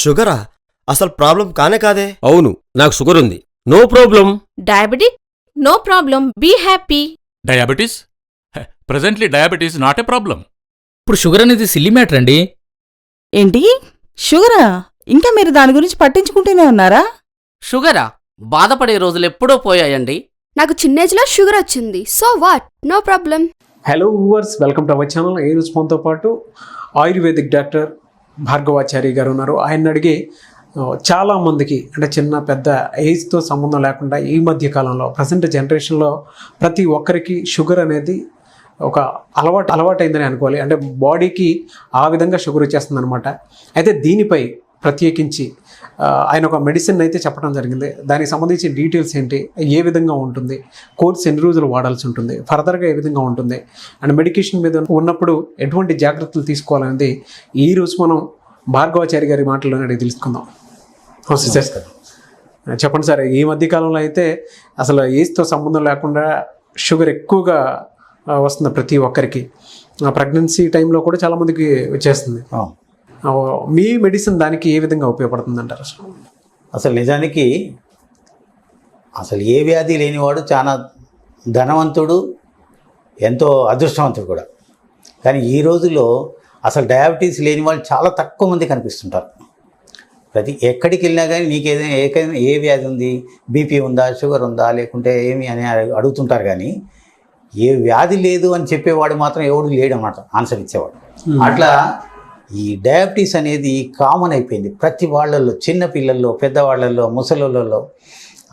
షుగరా? అసలు ప్రాబ్లం కానే కాదే. అవును నాకు షుగర్ ఉంది. No problem. Diabetic no problem. Be happy. Diabetes? Presently diabetes not a problem. ఇప్పుడు షుగర్ అనేది సిల్లీ మ్యాటర్ అండి. ఏంటి? షుగరా? ఇంకా మీరు దాని గురించి పట్టించుకుంటూనే ఉన్నారా? షుగరా? బాధపడే రోజులు ఎప్పుడో పోయాయండి. నాకు చిన్న ఏజ్లో షుగర్ వచ్చింది. So what? No problem. Hello viewers welcome to our channel ఈ రోజు మనతో పాటు ఆయుర్వేదిక్ డాక్టర్ భార్గవాచారి గారు ఉన్నారు. ఆయన అడిగి చాలామందికి చాలా మందికి అంటే చిన్న పెద్ద ఏజ్తో సంబంధం లేకుండా ఈ మధ్య కాలంలో ప్రజెంట్ జనరేషన్లో ప్రతి ఒక్కరికి షుగర్ అనేది ఒక అలవాటు అలవాటైందని అనుకోవాలి. అంటే బాడీకి ఆ విధంగా షుగర్ వచ్చేస్తుంది అనమాట అయితే దీనిపై ప్రత్యేకించి ఆయన ఒక మెడిసిన్ అయితే చెప్పడం జరిగింది. దానికి సంబంధించిన డీటెయిల్స్ ఏంటి? ఏ విధంగా ఉంటుంది? కోర్స్ ఎన్ని రోజులు వాడాల్సి ఉంటుంది? ఫర్దర్గా ఏ విధంగా ఉంటుంది? అండ్ మెడికేషన్ మీద ఉన్నప్పుడు ఎటువంటి జాగ్రత్తలు తీసుకోవాలనేది ఈ రోజు మనం భార్గవాచారి గారి మాటల్లోనే అడిగి తెలుసుకుందాం. నమస్తే సార్ చెప్పండి సార్ ఈ మధ్య కాలంలో అయితే అసలు ఏజ్తో సంబంధం లేకుండా షుగర్ ఎక్కువగా వస్తుంది ప్రతి ఒక్కరికి. ప్రెగ్నెన్సీ టైంలో కూడా చాలామందికి వచ్చేస్తుంది. మీ మెడిసిన్ దానికి ఏ విధంగా ఉపయోగపడుతుంది అంటారు అసలు అసలు నిజానికి అసలు ఏ వ్యాధి లేనివాడు చాలా ధనవంతుడు ఎంతో అదృష్టవంతుడు కూడా. కానీ ఈ రోజుల్లో అసలు డయాబెటీస్ లేని వాళ్ళు చాలా తక్కువ మంది కనిపిస్తుంటారు. ప్రతి ఎక్కడికి వెళ్ళినా కానీ నీకు ఏదైనా ఏకైనా ఏ వ్యాధి ఉంది? బీపీ ఉందా? షుగర్ ఉందా? లేకుంటే ఏమి అని అడుగు- అడుగుతుంటారు కానీ ఏ వ్యాధి లేదు అని చెప్పేవాడు మాత్రం ఎవడు లేడు అన్నమాట ఆన్సర్ ఇచ్చేవాడు. అట్లా ఈ డయాబెటీస్ అనేది కామన్ అయిపోయింది. ప్రతి వాళ్ళల్లో చిన్న పిల్లల్లో పెద్దవాళ్ళల్లో ముసలులలో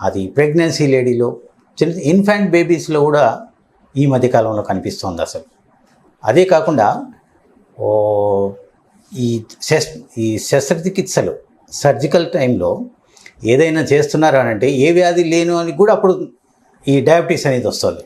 అది ప్రెగ్నెన్సీ లేడీలో చిన్న ఇన్ఫాంట్ బేబీస్లో కూడా ఈ మధ్యకాలంలో కనిపిస్తుంది అసలు. అదే కాకుండా ఓ ఈ శస్ ఈ శస్త్రచికిత్సలు సర్జికల్ టైంలో ఏదైనా చేస్తున్నారు అని అంటే ఏ వ్యాధి లేను అని కూడా అప్పుడు ఈ డయాబెటీస్ అనేది వస్తుంది.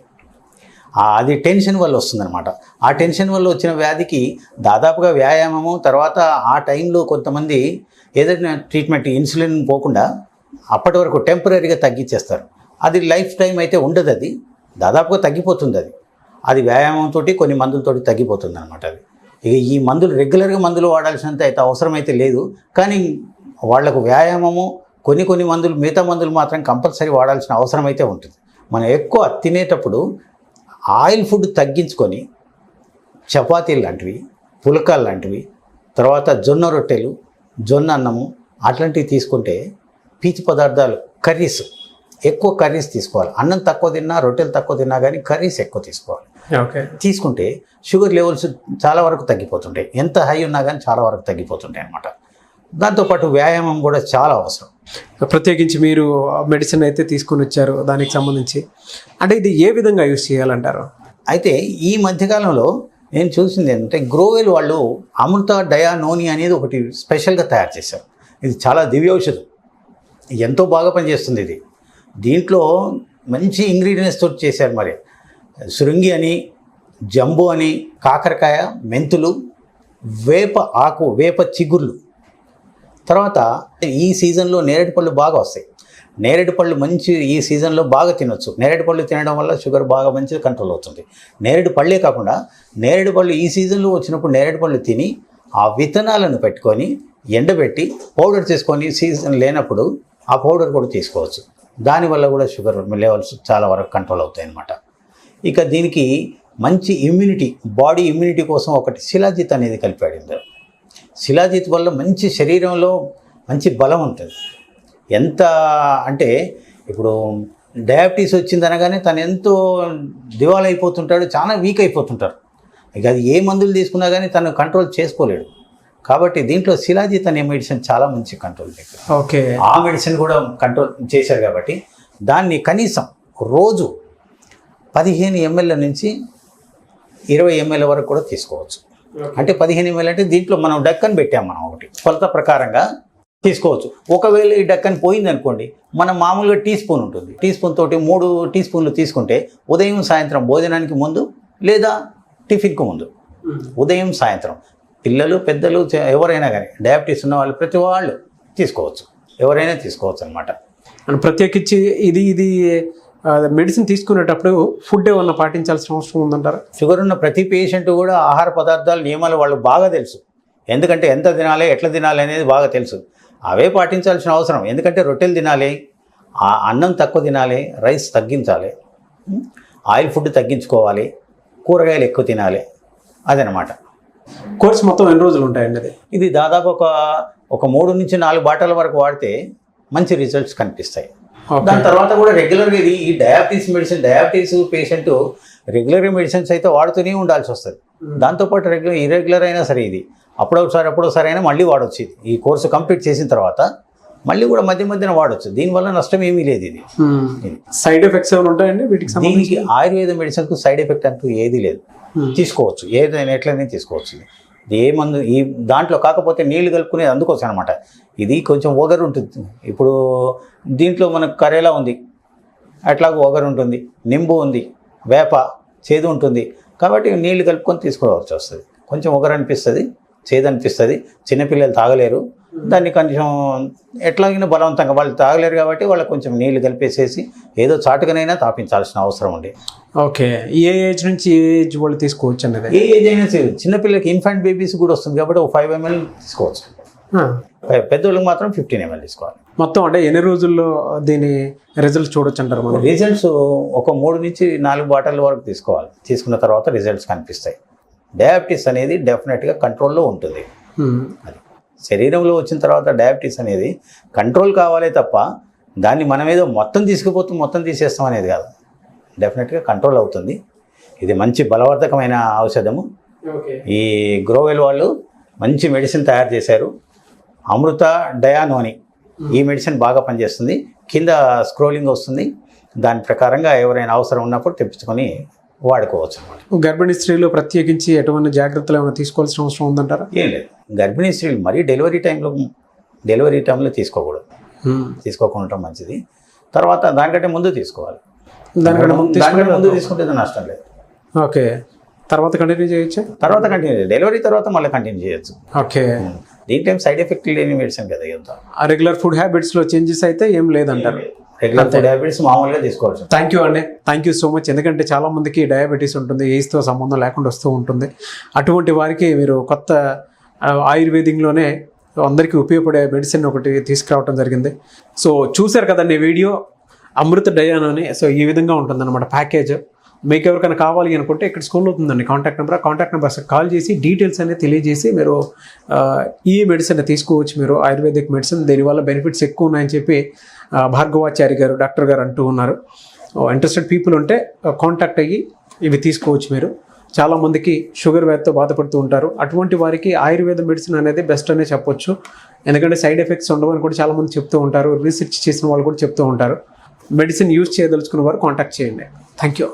అది టెన్షన్ వల్ల వస్తుందన్నమాట. ఆ టెన్షన్ వల్ల వచ్చిన వ్యాధికి దాదాపుగా వ్యాయామము తర్వాత ఆ టైంలో కొంతమంది ఏదైనా ట్రీట్మెంట్ ఇన్సులిన్ పోకుండా అప్పటి వరకు టెంపరీగా తగ్గించేస్తారు. అది లైఫ్ టైం అయితే ఉండదు అది. దాదాపుగా తగ్గిపోతుంది అది. అది వ్యాయామంతో కొన్ని మందులతోటి తగ్గిపోతుంది అనమాట అది. ఇక ఈ మందులు రెగ్యులర్గా మందులు వాడాల్సినంత అయితే అవసరమైతే లేదు. కానీ వాళ్ళకు వ్యాయామము కొన్ని కొన్ని మందులు మిగతా మందులు మాత్రం కంపల్సరీ వాడాల్సిన అవసరం అయితే ఉంటుంది. మనం ఎక్కువ తినేటప్పుడు ఆయిల్ ఫుడ్ తగ్గించుకొని చపాతీలు లాంటివి పులకాలు లాంటివి తర్వాత జొన్న రొట్టెలు జొన్న అన్నము అట్లాంటివి తీసుకుంటే పీచు పదార్థాలు కర్రీస్ ఎక్కువ కర్రీస్ తీసుకోవాలి. అన్నం తక్కువ తిన్నా రొట్టెలు తక్కువ తిన్నా కానీ కర్రీస్ ఎక్కువ తీసుకోవాలి. ఓకే. తీసుకుంటే షుగర్ లెవెల్స్ చాలా వరకు తగ్గిపోతుంటాయి. ఎంత హై ఉన్నా కానీ చాలా వరకు తగ్గిపోతుంటాయి అన్నమాట. దాంతోపాటు వ్యాయామం కూడా చాలా అవసరం. ప్రత్యేకించి మీరు మెడిసిన్ అయితే తీసుకొని వచ్చారు దానికి సంబంధించి. అంటే ఇది ఏ విధంగా యూస్ చేయాలంటారు? అయితే ఈ మధ్యకాలంలో నేను చూసింది ఏంటంటే గ్రోవెల్ వాళ్ళు అమృత డయానోని అనేది ఒకటి స్పెషల్గా తయారు చేశారు. ఇది చాలా దివ్యౌషధం ఎంతో బాగా పనిచేస్తుంది ఇది. దీంట్లో మంచి ఇంగ్రీడియంట్స్ తోటి చేశారు మరి. శృంగి అని జంబు అని కాకరకాయ మెంతులు వేప ఆకు వేప చిగుర్లు. తర్వాత ఈ సీజన్లో నేరేడు పళ్ళు బాగా వస్తాయి. నేరేడు పళ్ళు మంచి ఈ సీజన్లో బాగా తినొచ్చు. నేరేడు పళ్ళు తినడం వల్ల షుగర్ బాగా మంచిగా కంట్రోల్ అవుతుంది. నేరేడు పళ్ళే కాకుండా నేరేడు పళ్ళు ఈ సీజన్లో వచ్చినప్పుడు నేరేడు పళ్ళు తిని ఆ విత్తనాలను పెట్టుకొని ఎండబెట్టి పౌడర్ చేసుకొని సీజన్ లేనప్పుడు ఆ పౌడర్ కూడా తీసుకోవచ్చు. దానివల్ల కూడా షుగర్ లెవెల్స్ చాలా వరకు కంట్రోల్ అవుతాయి అన్నమాట ఇక దీనికి మంచి ఇమ్యూనిటీ బాడీ ఇమ్యూనిటీ కోసం ఒకటి శిలాజిత్ అనేది కలిపాడు ఇందులో. శిలాజిత్ వల్ల మంచి శరీరంలో మంచి బలం ఉంటుంది. ఎంత అంటే ఇప్పుడు డయాబెటీస్ వచ్చిందనగానే తను ఎంతో దివాళ అయిపోతుంటాడు చాలా వీక్ అయిపోతుంటారు ఇక అది ఏ మందులు తీసుకున్నా కానీ తను కంట్రోల్ చేసుకోలేడు. కాబట్టి దీంట్లో శిలాజిత్ అనే మెడిసిన్ చాలా మంచి కంట్రోల్ ఓకే. ఆ మెడిసిన్ కూడా కంట్రోల్ చేశారు కాబట్టి దాన్ని కనీసం రోజు పదిహేను ఎంఎల్ నుంచి ఇరవై ఎంఎల్ వరకు కూడా తీసుకోవచ్చు. అంటే పదిహేను ఎంఎల్ అంటే దీంట్లో మనం డక్కన్ పెట్టాం మనం ఒకటి. కొలత ప్రకారంగా తీసుకోవచ్చు. ఒకవేళ ఈ డక్కన్ పోయింది అనుకోండి మనం మామూలుగా టీ స్పూన్ ఉంటుంది. టీ స్పూన్ తోటి మూడు టీ స్పూన్లు తీసుకుంటే ఉదయం సాయంత్రం భోజనానికి ముందు లేదా టిఫిన్కు ముందు. ఉదయం సాయంత్రం. పిల్లలు పెద్దలు ఎవరైనా కానీ డయాబెటీస్ ఉన్న వాళ్ళు ప్రతి వాళ్ళు తీసుకోవచ్చు. ఎవరైనా తీసుకోవచ్చు అనమాట ప్రత్యేకించి ఇది ఇది మెడిసిన్ తీసుకునేటప్పుడు ఫుడ్ ఏమన్నా పాటించాల్సిన అవసరం ఉందంటారా? షుగర్ ఉన్న ప్రతి పేషెంట్ కూడా ఆహార పదార్థాల నియమాలు వాళ్ళు బాగా తెలుసు. ఎందుకంటే ఎంత తినాలి ఎట్లా తినాలి అనేది బాగా తెలుసు. అవే పాటించాల్సిన అవసరం. ఎందుకంటే రొట్టెలు తినాలి అన్నం తక్కువ తినాలి రైస్ తగ్గించాలి? ఆయిల్ ఫుడ్ తగ్గించుకోవాలి కూరగాయలు ఎక్కువ తినాలి అదనమాట. కోర్స్ మొత్తం ఎన్ని రోజులు ఉంటాయండి అది? ఇది దాదాపు ఒక ఒక మూడు నుంచి నాలుగు బాటల వరకు వాడితే మంచి రిజల్ట్స్ కనిపిస్తాయి. దాని తర్వాత కూడా రెగ్యులర్గా ఇది ఈ డయాబెటీస్ మెడిసిన్ డయాబెటీస్ పేషెంట్ రెగ్యులర్గా మెడిసిన్స్ అయితే వాడుతూనే ఉండాల్సి వస్తుంది. దాంతోపాటు రెగ్యులర్ ఇరెగ్యులర్ అయినా సరే ఇది. అప్పుడొకసారి అప్పుడోసారి అయినా మళ్ళీ వాడొచ్చు ఇది. ఈ కోర్సు కంప్లీట్ చేసిన తర్వాత మళ్ళీ కూడా మధ్య మధ్యన వాడొచ్చు. దీనివల్ల నష్టం ఏమీ లేదు ఇది. సైడ్ ఎఫెక్ట్స్ ఏమైనా ఉంటాయండి వీటికి దీనికి ఆయుర్వేద మెడిసిన్కు సైడ్ ఎఫెక్ట్ అంటూ ఏది లేదు. Hmm. తీసుకోవచ్చు. ఏదైనా ఎట్లయినా తీసుకోవచ్చు ఏ మందు ఈ దాంట్లో కాకపోతే నీళ్ళు కలుపుకునేది అందుకోసం అనమాట ఇది కొంచెం ఒగరు ఉంటుంది. ఇప్పుడు దీంట్లో మనకు కరేలా ఉంది. అట్లాగే ఒగరు ఉంటుంది. నింబు ఉంది. వేప చేదు ఉంటుంది. కాబట్టి నీళ్ళు కలుపుకొని తీసుకోవాల్సి వస్తుంది. కొంచెం ఒగరు అనిపిస్తుంది. చేదు అనిపిస్తుంది చిన్నపిల్లలు తాగలేరు. దాన్ని కొంచెం ఎట్లాగైనా బలవంతంగా వాళ్ళు తాగలేరు కాబట్టి వాళ్ళకి కొంచెం నీళ్ళు కలిపేసేసి ఏదో చాటుగానైనా తాపించాల్సిన అవసరం ఉంది. ఓకే. ఏ ఏజ్ నుంచి ఏ ఏజ్ వాళ్ళు తీసుకోవచ్చు అనేది ఏ ఏజ్ అయినా సరే చిన్నపిల్లలకి ఇన్ఫాంట్ బేబీస్ కూడా వస్తుంది కాబట్టి ఒక ఫైవ్ ఎంఎల్ తీసుకోవచ్చు. పెద్దోళ్ళకి మాత్రం ఫిఫ్టీన్ ఎంఎల్ తీసుకోవాలి. మొత్తం అంటే ఎన్ని రోజుల్లో దీని రిజల్ట్ చూడొచ్చు అంటారు మనం? రిజల్ట్స్ ఒక మూడు నుంచి నాలుగు బాటిల్ వరకు తీసుకోవాలి. తీసుకున్న తర్వాత రిజల్ట్స్ కనిపిస్తాయి. డయాబెటీస్ అనేది డెఫినెట్గా కంట్రోల్లో ఉంటుంది. అది శరీరంలో వచ్చిన తర్వాత డయాబెటీస్ అనేది కంట్రోల్ కావాలే తప్ప దాన్ని మనం ఏదో మొత్తం తీసుకుపోతూ మొత్తం తీసేస్తాం అనేది కాదు. డెఫినెట్గా కంట్రోల్ అవుతుంది. ఇది మంచి బలవర్ధకమైన ఔషధము. ఈ గ్రోవెల్ వాళ్ళు మంచి మెడిసిన్ తయారు చేశారు. అమృత డయానోని. ఈ మెడిసిన్ బాగా పనిచేస్తుంది. కింద స్క్రోలింగ్ వస్తుంది. దాని ప్రకారంగా ఎవరైనా అవసరం ఉన్నప్పుడు తెప్పించుకొని వాడుకోవచ్చు అనమాట గర్భిణీ స్త్రీలు ప్రత్యేకించి ఎటువంటి జాగ్రత్తలు ఏమైనా తీసుకోవాల్సిన అవసరం ఉందంటారా? ఏం లేదు. గర్భిణీ స్త్రీలు మరీ డెలివరీ టైంలో డెలివరీ టైంలో తీసుకోకూడదు. తీసుకోకుండా మంచిది. తర్వాత దానికంటే ముందు తీసుకోవాలి. దానికంటే ముందు దానికంటే ముందు తీసుకుంటే నష్టం లేదు. ఓకే. తర్వాత కంటిన్యూ చేయొచ్చా? తర్వాత కంటిన్యూ డెలివరీ తర్వాత మళ్ళీ కంటిన్యూ చేయొచ్చు. ఓకే. దీంట్లో సైడ్ ఎఫెక్ట్ లేని మెడిసిన్ కదా ఇదంతా. ఆ రెగ్యులర్ ఫుడ్ హ్యాబిట్స్లో చేంజెస్ అయితే ఏం లేదంటారు? రెగ్యులర్ డయాబెటీస్ మామూలుగా తీసుకోవచ్చు. థ్యాంక్ యూ అండి. థ్యాంక్ యూ సో మచ్ ఎందుకంటే చాలా మందికి డయాబెటీస్ ఉంటుంది ఏజ్తో సంబంధం లేకుండా వస్తూ ఉంటుంది. అటువంటి వారికి మీరు కొత్త ఆ, ఆయుర్వేదిక్లోనే అందరికీ ఉపయోగపడే మెడిసిన్ ఒకటి తీసుకురావడం జరిగింది. సో చూశారు కదండి వీడియో? అమృత డయాన్ అని. సో ఈ విధంగా ఉంటుందన్నమాట ప్యాకేజ్. మీకు ఎవరికైనా కావాలి అనుకుంటే ఇక్కడ స్కూల్ అవుతుందండి contact number? Contact numbers call చేసి డీటెయిల్స్ అనేది తెలియజేసి మీరు ఈ మెడిసిన్ తీసుకోవచ్చు మీరు ఆయుర్వేదిక్ మెడిసిన్ దీనివల్ల బెనిఫిట్స్ ఎక్కువ ఉన్నాయని చెప్పి భార్గవాచారి గారు డాక్టర్ గారు అంటూ ఉన్నారు. ఇంట్రెస్టెడ్ పీపుల్ ఉంటే కాంటాక్ట్ అయ్యి ఇవి తీసుకోవచ్చు మీరు. చాలామందికి షుగర్ వ్యాధితో బాధపడుతూ ఉంటారు. అటువంటి వారికి ఆయుర్వేద మెడిసిన్ అనేది బెస్ట్ అనే చెప్పొచ్చు. ఎందుకంటే సైడ్ ఎఫెక్ట్స్ ఉండవని కూడా చాలామంది చెప్తూ ఉంటారు. రీసెర్చ్ చేసిన వాళ్ళు కూడా చెప్తూ ఉంటారు. మెడిసిన్ యూజ్ చేయదలుచుకున్న వారు కాంటాక్ట్ చేయండి. Thank you.